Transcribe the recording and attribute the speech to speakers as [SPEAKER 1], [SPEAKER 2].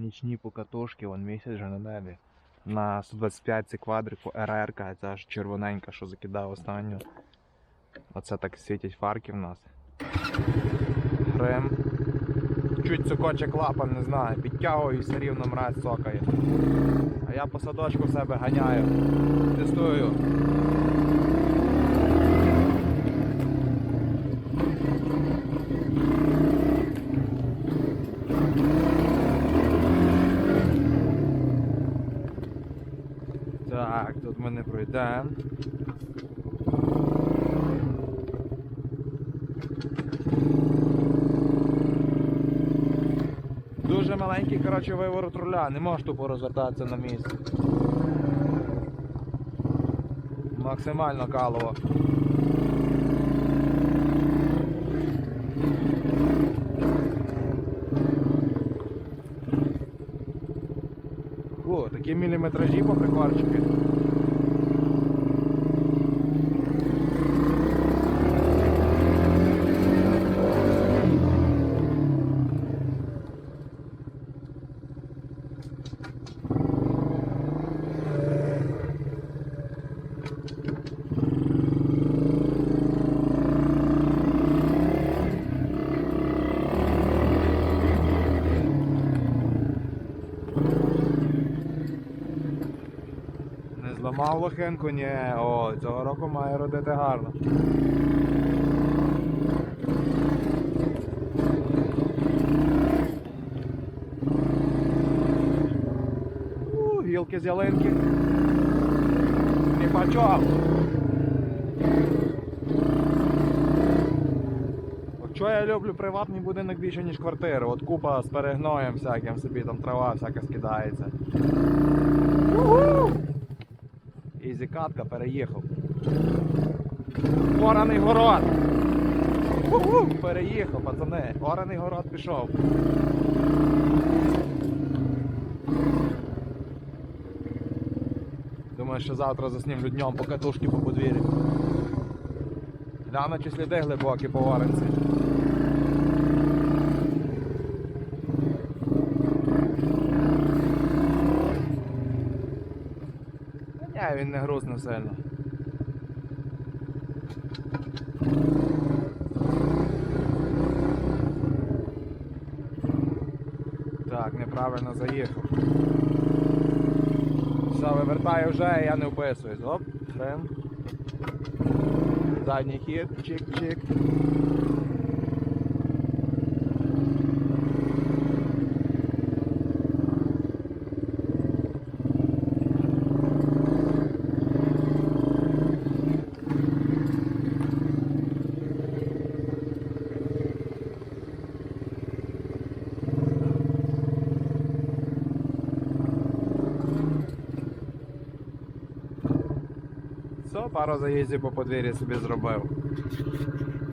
[SPEAKER 1] Нічні покатушки, вон місяць вже на небі. На 125 це квадрику РР, це аж червоненька, що закидав останню. Оце так світять фарки в нас. Грим. Чуть цокоче клапан, не знаю, підтягую і все рівно мразь цокає. А я по садочку в себе ганяю. Тестую. Так, тут ми не пройдемо. Дуже маленький, коротше, виворот руля, не можеш тупо розвертатися на місці. Максимально калово. О, такі міліметражі по прикорчики. Не зламав лохинку, ні. О, цього року має родити гарно. У, гілки з ялинки. Не. От Що я люблю приватний будинок більше, ніж квартиру. От купа з перегноєм всяким собі, там трава всяка скидається. Ізі катка переїхав. Ораний город! Уху! Переїхав, пацани. Ораний город пішов. Думаю, що завтра заснімлю днем по катушки по подвір'ю. Гляну, чи сліди глибокі по оранці. Ні, він не грузне сильно. Так, неправильно заїхав. Все, вивертаю вже, я не вписуюсь. Оп, хрен. Задній хід, чик-чик. Все, пару заїздів по подвір'ї собі зробив.